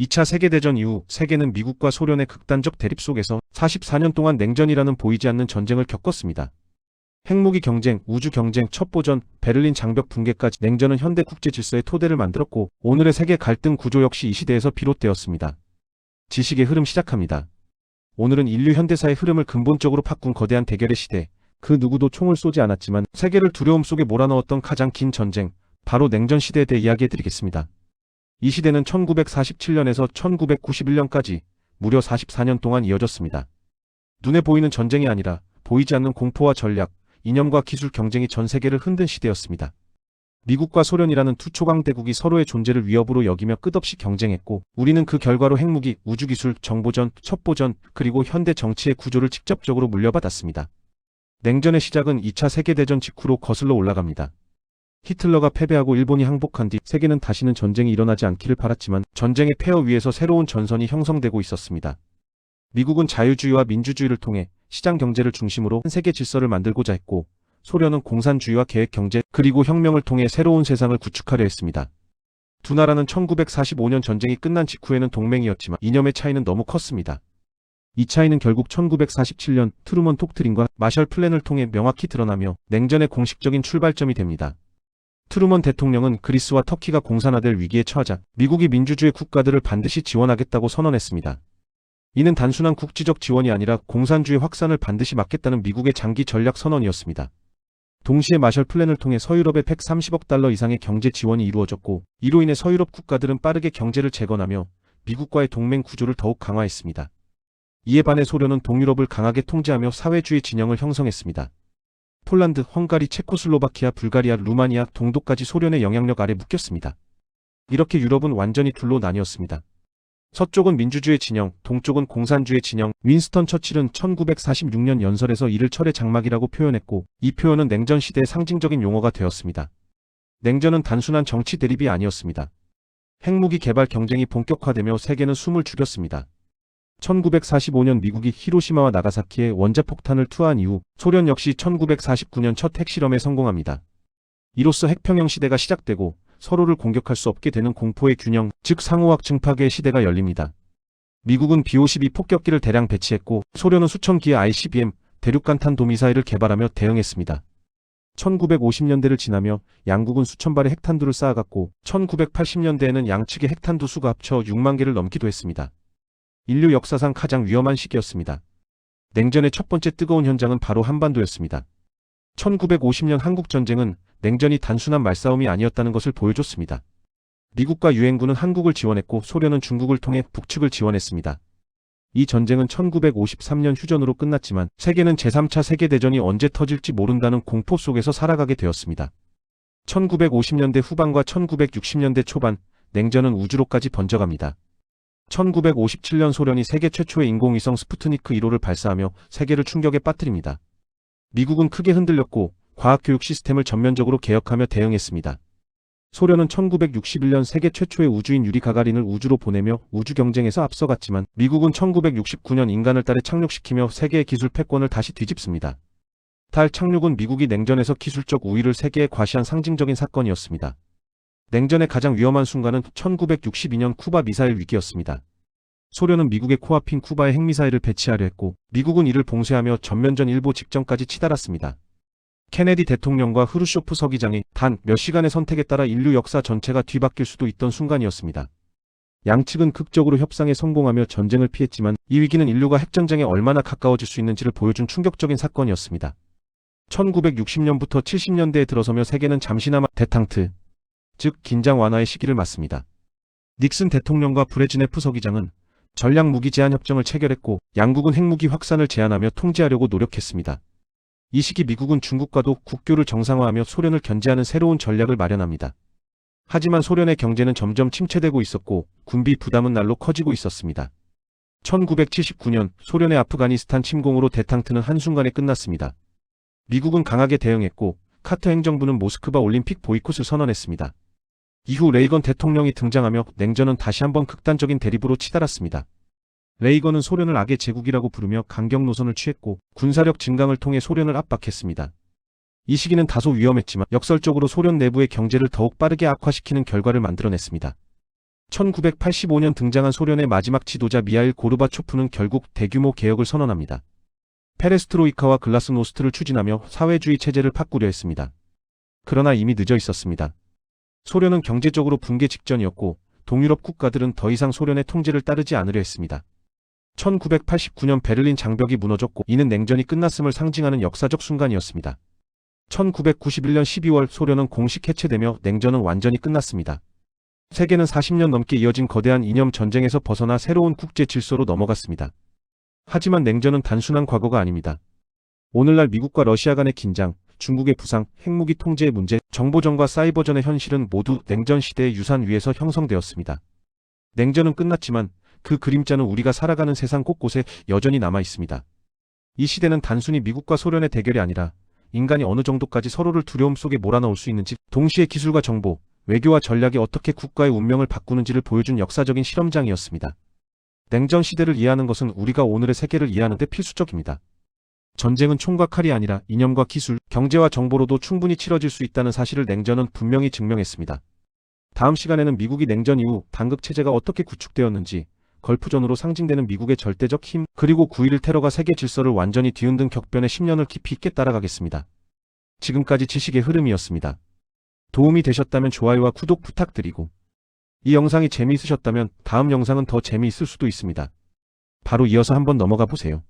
2차 세계대전 이후 세계는 미국과 소련의 극단적 대립 속에서 44년 동안 냉전이라는 보이지 않는 전쟁을 겪었습니다. 핵무기 경쟁, 우주 경쟁, 첩보전, 베를린 장벽 붕괴까지 냉전은 현대 국제 질서의 토대를 만들었고 오늘의 세계 갈등 구조 역시 이 시대에서 비롯되었습니다. 지식의 흐름 시작합니다. 오늘은 인류 현대사의 흐름을 근본적으로 바꾼 거대한 대결의 시대, 그 누구도 총을 쏘지 않았지만 세계를 두려움 속에 몰아넣었던 가장 긴 전쟁, 바로 냉전 시대에 대해 이야기해드리겠습니다. 이 시대는 1947년에서 1991년까지 무려 44년 동안 이어졌습니다. 눈에 보이는 전쟁이 아니라 보이지 않는 공포와 전략, 이념과 기술 경쟁이 전 세계를 흔든 시대였습니다. 미국과 소련이라는 두 초강대국이 서로의 존재를 위협으로 여기며 끝없이 경쟁했고 우리는 그 결과로 핵무기, 우주기술, 정보전, 첩보전, 그리고 현대 정치의 구조를 직접적으로 물려받았습니다. 냉전의 시작은 2차 세계대전 직후로 거슬러 올라갑니다. 히틀러가 패배하고 일본이 항복한 뒤 세계는 다시는 전쟁이 일어나지 않기를 바랐지만 전쟁의 폐허 위에서 새로운 전선이 형성되고 있었습니다. 미국은 자유주의와 민주주의를 통해 시장 경제를 중심으로 한 세계 질서를 만들고자 했고 소련은 공산주의와 계획 경제 그리고 혁명을 통해 새로운 세상을 구축하려 했습니다. 두 나라는 1945년 전쟁이 끝난 직후에는 동맹이었지만 이념의 차이는 너무 컸습니다. 이 차이는 결국 1947년 트루먼 톡트린과 마셜 플랜을 통해 명확히 드러나며 냉전의 공식적인 출발점이 됩니다. 트루먼 대통령은 그리스와 터키가 공산화될 위기에 처하자 미국이 민주주의 국가들을 반드시 지원하겠다고 선언했습니다. 이는 단순한 국지적 지원이 아니라 공산주의 확산을 반드시 막겠다는 미국의 장기 전략 선언이었습니다. 동시에 마셜 플랜을 통해 서유럽에 130억 달러 이상의 경제 지원이 이루어졌고 이로 인해 서유럽 국가들은 빠르게 경제를 재건하며 미국과의 동맹 구조를 더욱 강화했습니다. 이에 반해 소련은 동유럽을 강하게 통제하며 사회주의 진영을 형성했습니다. 폴란드, 헝가리, 체코슬로바키아, 불가리아, 루마니아, 동독까지 소련의 영향력 아래 묶였습니다. 이렇게 유럽은 완전히 둘로 나뉘었습니다. 서쪽은 민주주의 진영, 동쪽은 공산주의 진영. 윈스턴 처칠은 1946년 연설에서 이를 철의 장막이라고 표현했고 이 표현은 냉전 시대의 상징적인 용어가 되었습니다. 냉전은 단순한 정치 대립이 아니었습니다. 핵무기 개발 경쟁이 본격화되며 세계는 숨을 죽였습니다. 1945년 미국이 히로시마와 나가사키에 원자폭탄을 투하한 이후 소련 역시 1949년 첫 핵실험에 성공합니다. 이로써 핵평형 시대가 시작되고 서로를 공격할 수 없게 되는 공포의 균형, 즉 상호학 증파계의 시대가 열립니다. 미국은 B-52 폭격기를 대량 배치했고 소련은 수천 기의 ICBM, 대륙간탄 도미사일을 개발하며 대응했습니다. 1950년대를 지나며 양국은 수천 발의 핵탄두를 쌓아갔고 1980년대에는 양측의 핵탄두 수가 합쳐 6만 개를 넘기도 했습니다. 인류 역사상 가장 위험한 시기였습니다. 냉전의 첫 번째 뜨거운 현장은 바로 한반도였습니다. 1950년 한국전쟁은 냉전이 단순한 말싸움이 아니었다는 것을 보여줬습니다. 미국과 유엔군은 한국을 지원했고 소련은 중국을 통해 북측을 지원했습니다. 이 전쟁은 1953년 휴전으로 끝났지만 세계는 제3차 세계대전이 언제 터질지 모른다는 공포 속에서 살아가게 되었습니다. 1950년대 후반과 1960년대 초반 냉전은 우주로까지 번져갑니다. 1957년 소련이 세계 최초의 인공위성 스푸트니크 1호를 발사하며 세계를 충격에 빠뜨립니다. 미국은 크게 흔들렸고 과학교육 시스템을 전면적으로 개혁하며 대응했습니다. 소련은 1961년 세계 최초의 우주인 유리 가가린을 우주로 보내며 우주 경쟁에서 앞서갔지만 미국은 1969년 인간을 달에 착륙시키며 세계의 기술 패권을 다시 뒤집습니다. 달 착륙은 미국이 냉전에서 기술적 우위를 세계에 과시한 상징적인 사건이었습니다. 냉전의 가장 위험한 순간은 1962년 쿠바 미사일 위기였습니다. 소련은 미국의 코앞인 쿠바에 핵미사일을 배치하려 했고 미국은 이를 봉쇄하며 전면전 일보 직전까지 치달았습니다. 케네디 대통령과 흐루쇼프 서기장이 단 몇 시간의 선택에 따라 인류 역사 전체가 뒤바뀔 수도 있던 순간이었습니다. 양측은 극적으로 협상에 성공하며 전쟁을 피했지만 이 위기는 인류가 핵전쟁에 얼마나 가까워질 수 있는지를 보여준 충격적인 사건이었습니다. 1960년부터 70년대에 들어서며 세계는 잠시나마 대탕트, 즉 긴장 완화의 시기를 맞습니다. 닉슨 대통령과 브레즈네프 서기장은 전략 무기 제한 협정을 체결했고 양국은 핵무기 확산을 제한하며 통제하려고 노력했습니다. 이 시기 미국은 중국과도 국교를 정상화하며 소련을 견제하는 새로운 전략을 마련합니다. 하지만 소련의 경제는 점점 침체되고 있었고 군비 부담은 날로 커지고 있었습니다. 1979년 소련의 아프가니스탄 침공으로 대탕트는 한순간에 끝났습니다. 미국은 강하게 대응했고 카터 행정부는 모스크바 올림픽 보이콧을 선언했습니다. 이후 레이건 대통령이 등장하며 냉전은 다시 한번 극단적인 대립으로 치달았습니다. 레이건은 소련을 악의 제국이라고 부르며 강경 노선을 취했고 군사력 증강을 통해 소련을 압박했습니다. 이 시기는 다소 위험했지만 역설적으로 소련 내부의 경제를 더욱 빠르게 악화시키는 결과를 만들어냈습니다. 1985년 등장한 소련의 마지막 지도자 미하일 고르바초프는 결국 대규모 개혁을 선언합니다. 페레스트로이카와 글라스노스트를 추진하며 사회주의 체제를 바꾸려 했습니다. 그러나 이미 늦어 있었습니다. 소련은 경제적으로 붕괴 직전이었고 동유럽 국가들은 더 이상 소련의 통제를 따르지 않으려 했습니다. 1989년 베를린 장벽이 무너졌고 이는 냉전이 끝났음을 상징하는 역사적 순간이었습니다. 1991년 12월 소련은 공식 해체되며 냉전은 완전히 끝났습니다. 세계는 40년 넘게 이어진 거대한 이념 전쟁에서 벗어나 새로운 국제 질서로 넘어갔습니다. 하지만 냉전은 단순한 과거가 아닙니다. 오늘날 미국과 러시아 간의 긴장, 중국의 부상, 핵무기 통제의 문제, 정보전과 사이버전의 현실은 모두 냉전 시대의 유산 위에서 형성되었습니다. 냉전은 끝났지만 그 그림자는 우리가 살아가는 세상 곳곳에 여전히 남아 있습니다. 이 시대는 단순히 미국과 소련의 대결이 아니라 인간이 어느 정도까지 서로를 두려움 속에 몰아넣을 수 있는지, 동시에 기술과 정보, 외교와 전략이 어떻게 국가의 운명을 바꾸는지를 보여준 역사적인 실험장이었습니다. 냉전 시대를 이해하는 것은 우리가 오늘의 세계를 이해하는 데 필수적입니다. 전쟁은 총과 칼이 아니라 이념과 기술, 경제와 정보로도 충분히 치러질 수 있다는 사실을 냉전은 분명히 증명했습니다. 다음 시간에는 미국이 냉전 이후 단극 체제가 어떻게 구축되었는지, 걸프전으로 상징되는 미국의 절대적 힘, 그리고 9.11 테러가 세계 질서를 완전히 뒤흔든 격변의 10년을 깊이 있게 따라가겠습니다. 지금까지 지식의 흐름이었습니다. 도움이 되셨다면 좋아요와 구독 부탁드리고, 이 영상이 재미있으셨다면 다음 영상은 더 재미있을 수도 있습니다. 바로 이어서 한번 넘어가 보세요.